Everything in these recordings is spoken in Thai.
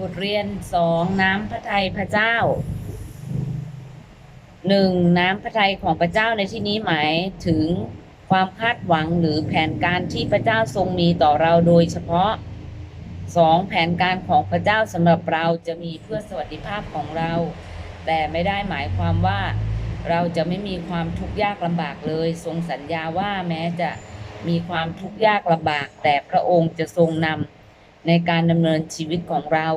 บทเรียนสองน้ำพระทัยพระเจ้าหนึ่งน้ำพระทัยของพระเจ้าในที่นี้หมายถึงความคาดหวังหรือแผนการที่พระเจ้าทรงมีต่อเราโดยเฉพาะสองแผนการของพระเจ้าสำหรับเราจะมีเพื่อสวัสดิภาพของเรา แต่ไม่ได้หมายความว่าเราจะไม่มีความทุกข์ยากลำบากเลย ทรงสัญญาว่าแม้จะมีความทุกข์ยากลำบาก แต่พระองค์จะทรงนำ ในการดำเนินชีวิตของเรา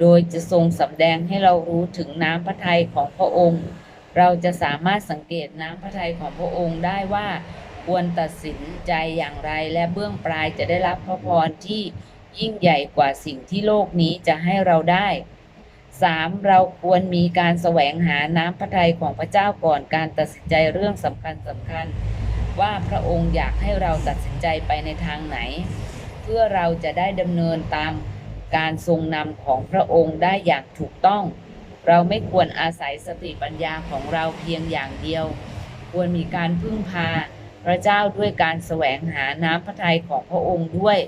โดยจะทรงสำแดงให้เรารู้ถึงน้ำพระทัยของพระองค์ เราจะสามารถสังเกตน้ำพระทัยของพระองค์ได้ว่าควรตัดสินใจอย่างไรและเบื้องปลายจะได้รับพระพรที่ยิ่งใหญ่กว่าสิ่งที่โลกนี้จะให้เราได้ 3. เราควรมีการแสวงหาน้ำพระทัยของพระเจ้าก่อนการตัดสินใจเรื่องสำคัญสำคัญ ว่าพระองค์อยากให้เราตัดสินใจไปในทางไหน เพื่อเราจะได้ดำเนินตามการทรงนำของพระองค์ได้อย่างถูกต้อง เราไม่ควรอาศัยสติปัญญาของเราเพียงอย่างเดียว ควรมีการพึ่งพาพระเจ้าด้วยการแสวงหาน้ำพระทัยของพระองค์ด้วย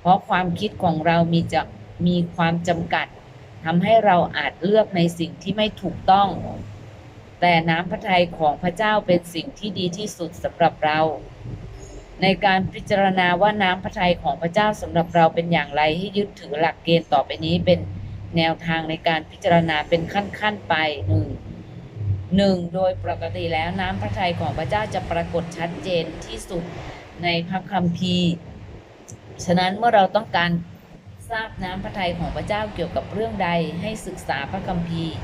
เพราะความคิดของเรามีจะมีความจำกัดทำให้เราอาจเลือกในสิ่งที่ไม่ถูกต้อง แต่น้ำพระทัยของพระเจ้าเป็นสิ่งที่ดีที่สุดสำหรับเรา ในการพิจารณาว่าน้ำพระทัยของพระเจ้าสำหรับเราเป็นอย่างไรให้ยึดถือหลักเกณฑ์ต่อไปนี้เป็นแนวทางในการพิจารณาเป็นขั้นๆไปหนึ่งหนึ่งโดยปกติแล้วน้ำพระทัยของพระเจ้าจะปรากฏชัดเจนที่สุดในพระคัมภีร์ ฉะนั้นเมื่อเราต้องการทราบน้ำพระทัยของพระเจ้าเกี่ยวกับเรื่องใดให้ศึกษาพระคัมภีร์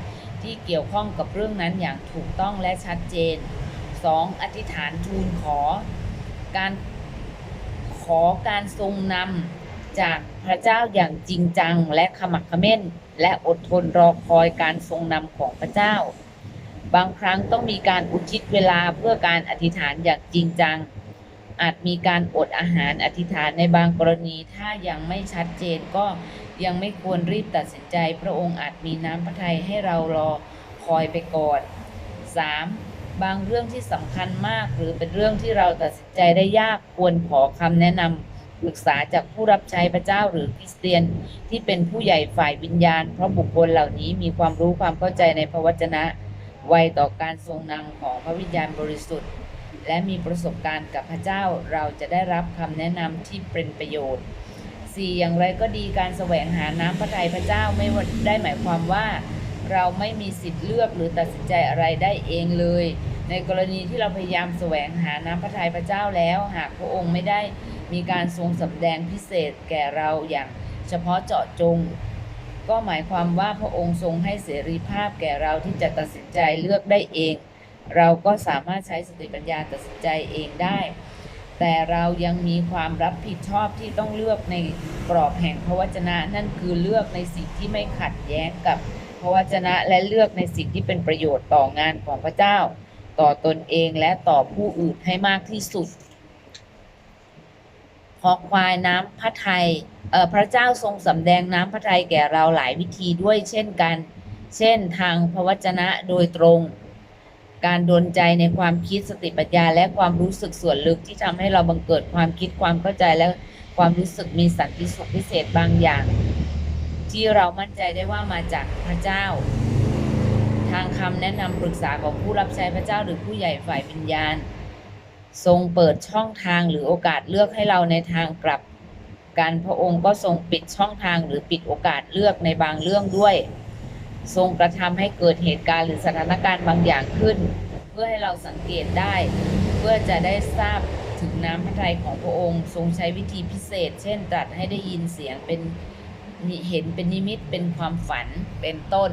ที่เกี่ยวข้องกับเรื่องนั้นอย่างถูกต้องและชัดเจน 2. อธิษฐานทูลขอ การขอการทรงนำจากพระเจ้าอย่างจริงจังและขมักขม้น และอดทนรอคอยการทรงนำของพระเจ้า บางครั้งต้องมีการอุทิศเวลาเพื่อการอธิษฐานอย่างจริงจัง อาจมีการอดอาหารอธิษฐานในบางกรณีถ้ายังไม่ชัดเจนก็ยังไม่ควรรีบตัดสินใจ พระองค์อาจมีน้ำพระทัยให้เรารอคอยไปก่อน 3. บางเรื่องที่สำคัญมาก หรือเป็นเรื่องที่เราตัดสินใจได้ยากควรขอคำแนะนำปรึกษาจากผู้รับใช้พระเจ้าหรือคริสเตียน ที่เป็นผู้ใหญ่ฝ่ายวิญญาณ เพราะบุคคลเหล่านี้มีความรู้ความเข้าใจในพระวจนะ ไวต่อการทรงนำของพระวิญญาณบริสุทธิ์ และมีประสบการณ์กับพระเจ้าเราจะได้รับคำแนะนำที่เป็นประโยชน์ 4. อย่างไรก็ดีการแสวงหาน้ำพระทัยพระเจ้าไม่ได้หมายความว่า เราไม่มีสิทธิ์เลือกหรือตัดสินใจอะไรได้เองเลย ในกรณีที่เราพยายามแสวงหาน้ำพระทัยพระเจ้าแล้ว หากพระองค์ไม่ได้มีการทรงสำแดงพิเศษแก่เราอย่างเฉพาะเจาะจง ก็หมายความว่าพระองค์ทรงให้เสรีภาพแก่เราที่จะตัดสินใจเลือกได้เอง เราก็สามารถใช้สติปัญญาตัดสินใจเองได้ แต่เรายังมีความรับผิดชอบที่ต้องเลือกในกรอบแห่งพระวจนะนั่นคือเลือกในสิ่งที่ไม่ขัดแย้งกับ ระวจนะและเลือกในสิ่งที่เป็นประโยชน์ต่องานของพระเจ้า ต่อตนเองและต่อผู้อื่นให้มากที่สุด ขอควายน้ำพระทัยพระเจ้าทรงสำแดงน้ำพระทัยแก่เราหลายวิธีด้วยเช่นกัน เช่นทางพระวจนะโดยตรง การดลใจในความคิดสติปัญญา และความรู้สึกส่วนลึกที่ทำให้เราบังเกิดความคิดความเข้าใจและความรู้สึกมีสันติสุขพิเศษบางอย่าง ที่เรามั่นใจได้ว่ามาจากพระเจ้า ทางคำแนะนำปรึกษาของผู้รับใช้พระเจ้าหรือผู้ใหญ่ฝ่ายวิญญาณ ทรงเปิดช่องทางหรือโอกาสเลือกให้เราในทางกลับกันพระองค์ก็ทรงปิดช่องทางหรือปิดโอกาสเลือกในบางเรื่องด้วย ทรงกระทำให้เกิดเหตุการณ์หรือสถานการณ์บางอย่างขึ้น เพื่อให้เราสังเกตได้ เพื่อจะได้ทราบถึงน้ำพระทัยของพระองค์ ทรงใช้วิธีพิเศษ เช่นตรัสให้ได้ยินเสียงเป็น เห็นเป็นนิมิตเป็นความฝันเป็นต้น